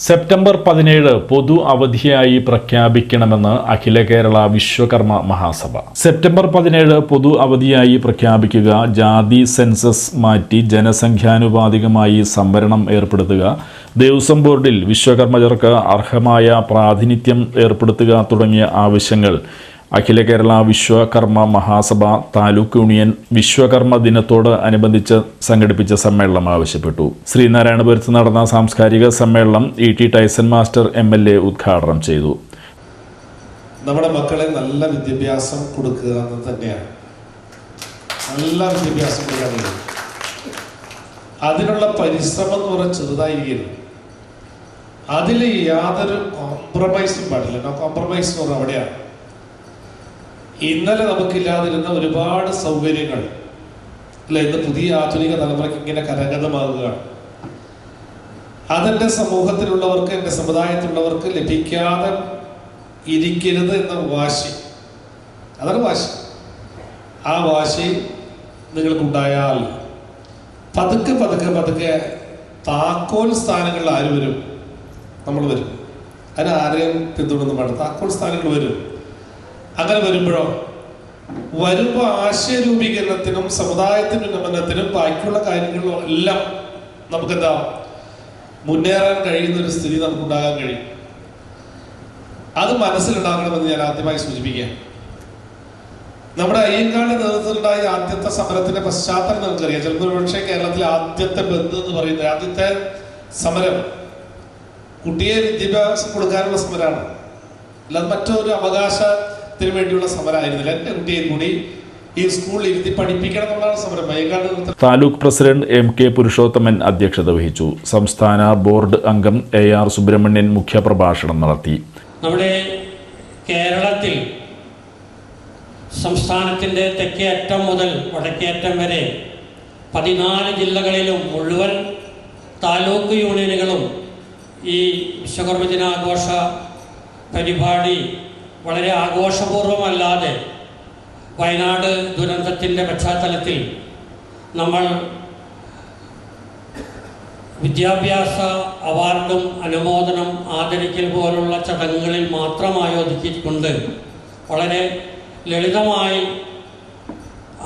September പതിനേഴ് പൊതു അവധിയായി പ്രഖ്യാപിക്കണമെന്ന് അഖില കേരള വിശ്വകർമ്മ മഹാസഭ. സെപ്റ്റംബർ പതിനേഴ് പൊതു അവധിയായി പ്രഖ്യാപിക്കുക ജാതി സെൻസസ് മാറ്റി ജനസംഖ്യാനുപാതികമായി സംവരണം ഏർപ്പെടുത്തുക ദേവസ്വം ബോർഡിൽ വിശ്വകർമ്മജർക്ക് അർഹമായ പ്രാതിനിധ്യം ഏർപ്പെടുത്തുക തുടങ്ങിയ ആവശ്യങ്ങൾ അഖില കേരള വിശ്വകർമ്മ മഹാസഭ താലൂക്ക് യൂണിയൻ വിശ്വകർമ്മ ദിനത്തോട് അനുബന്ധിച്ച് സംഘടിപ്പിച്ച സമ്മേളനം ആവശ്യപ്പെട്ടു. ശ്രീനാരായണപുരത്ത് നടന്ന സാംസ്കാരിക സമ്മേളനം E T Tyson master M L A ഉദ്ഘാടനം ചെയ്തു. നമ്മുടെ മക്കളെ നല്ല വിദ്യാഭ്യാസം കൊടുക്കുക എന്ന് തന്നെയാണ്. നല്ല വിദ്യാഭ്യാസം കൊടുക്കുക അതിനുള്ള പരിശ്രമം എന്ന് പറഞ്ഞാൽ ചെറുതായിരിക്കും. അതിൽ യാതൊരു കോംപ്രമൈസും പാടില്ല. കോംപ്രമൈസ് എന്ന് പറഞ്ഞാൽ അവിടെയാണ്. ഇന്നലെ നമുക്കില്ലാതിരുന്ന ഒരുപാട് സൗകര്യങ്ങൾ. അല്ല ഇന്ന് പുതിയ ആധുനിക തലമുറയ്ക്ക് ഇങ്ങനെ കരഗതമാകുകയാണ്. അതെന്റെ സമൂഹത്തിലുള്ളവർക്ക് എന്റെ സമുദായത്തിലുള്ളവർക്ക് ലഭിക്കാതെ ഇരിക്കരുത് എന്ന വാശി. അതാണ് വാശി. ആ വാശി നിങ്ങൾക്കുണ്ടായാൽ പതുക്കെ പതുക്കെ പതുക്കെ താക്കോൽ സ്ഥാനങ്ങളിൽ ആര് വരും? നമ്മൾ വരും. അതിന് ആരെയും പിന്തുടർന്ന് പാടില്ല. താക്കോൽ സ്ഥാനങ്ങൾ വരും. അങ്ങനെ വരുമ്പോഴോ? വരുമ്പോൾ ആശയ രൂപീകരണത്തിനും സമുദായത്തിന്റെ ഉന്നമനത്തിനും ബാക്കിയുള്ള കാര്യങ്ങളിലും എല്ലാം നമുക്കെന്താ? മുന്നേറാൻ കഴിയുന്ന ഒരു സ്ഥിതി നമുക്കുണ്ടാകാൻ കഴിയും. അത് മനസ്സിലുണ്ടാകണമെന്ന് ഞാൻ ആദ്യമായി സൂചിപ്പിക്കാം നമ്മുടെ അയ്യങ്കാളി നേതൃത്വത്തിലുണ്ടായ ആദ്യത്തെ സമരത്തിന്റെ പശ്ചാത്തലം നമുക്കറിയാം. ചിലപ്പോൾ പക്ഷേ കേരളത്തിലെ ആദ്യത്തെ ബന്ധു എന്ന് പറയുന്നത് ആദ്യത്തെ സമരം കുട്ടിയെ വിദ്യാഭ്യാസം കൊടുക്കാനുള്ള സമരമാണ്. അല്ലാതെ മറ്റൊരു അവകാശത്തിന് വേണ്ടിയുള്ള സമരമായിരുന്നില്ല എന്റെ കുട്ടിയെ കൂടി ഈ സ്കൂളിൽ ഇരുത്തി പഠിപ്പിക്കണം എന്നുള്ളതാണ് സമരം. Ayyankali taluk president M K Purushothaman അധ്യക്ഷത വഹിച്ചു. സംസ്ഥാന ബോർഡ് അംഗം എ ആർ സുബ്രഹ്മണ്യൻ മുഖ്യപ്രഭാഷണം നടത്തി. നമ്മുടെ കേരളത്തിൽ സംസ്ഥാനത്തിന്റെ തെക്കേ അറ്റം മുതൽ വടക്കേ അറ്റം വരെ പതിനാല് ജില്ലകളിലും മുഴുവൻ താലൂക്ക് യൂണിയനുകളും ഈ വിശ്വകർമ്മ ദിനാഘോഷ പരിപാടി വളരെ ആഘോഷപൂർവമല്ലാതെ വയനാട് ദുരന്തത്തിന്റെ പശ്ചാത്തലത്തിൽ നമ്മൾ വിദ്യാഭ്യാസ അവാർഡും അനുമോദനം ആദരിക്കൽ പോലുള്ള ചടങ്ങുകളിൽ മാത്രമായി ഒതുക്കിക്കൊണ്ട് വളരെ ലളിതമായി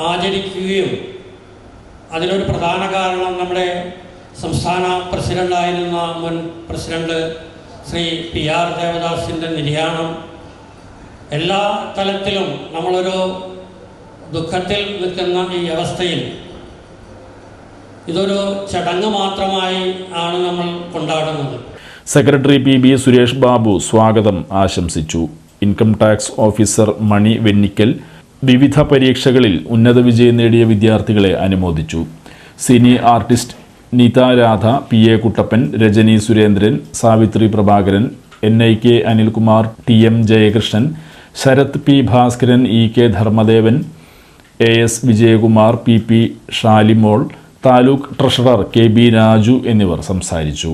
ആചരിക്കുകയും അതിനൊരു പ്രധാന കാരണം നമ്മുടെ സംസ്ഥാന പ്രസിഡന്റായിരുന്ന മുൻ പ്രസിഡന്റ് ശ്രീ പി ആർ ദേവദാസിന്റെ നിര്യാണം എല്ലാ തലത്തിലും നമ്മളൊരു ദുഃഖത്തിൽ നിൽക്കുന്ന ഈ അവസ്ഥയിൽ ഇതൊരു ചടങ്ങ് മാത്രമായി ആണ് നമ്മൾ കൊണ്ടാടുന്നത്. Secretary P B Suresh Babu സ്വാഗതം ആശംസിച്ചു. Income tax officer Mani Vennikkal വിവിധ പരീക്ഷകളിൽ ഉന്നത വിജയം നേടിയ വിദ്യാർത്ഥികളെ അനുമോദിച്ചു. Cine artist Neetha Radha P A Kuttappan Rajani Surendran Savitri Prabhakaran N I K Anilkumar T M Jayakrishnan Sarath P Bhaskaran E K Dharmadevan A S Vijayakumar P P Shalimol taluk treasurer K B Raju എന്നിവർ സംസാരിച്ചു.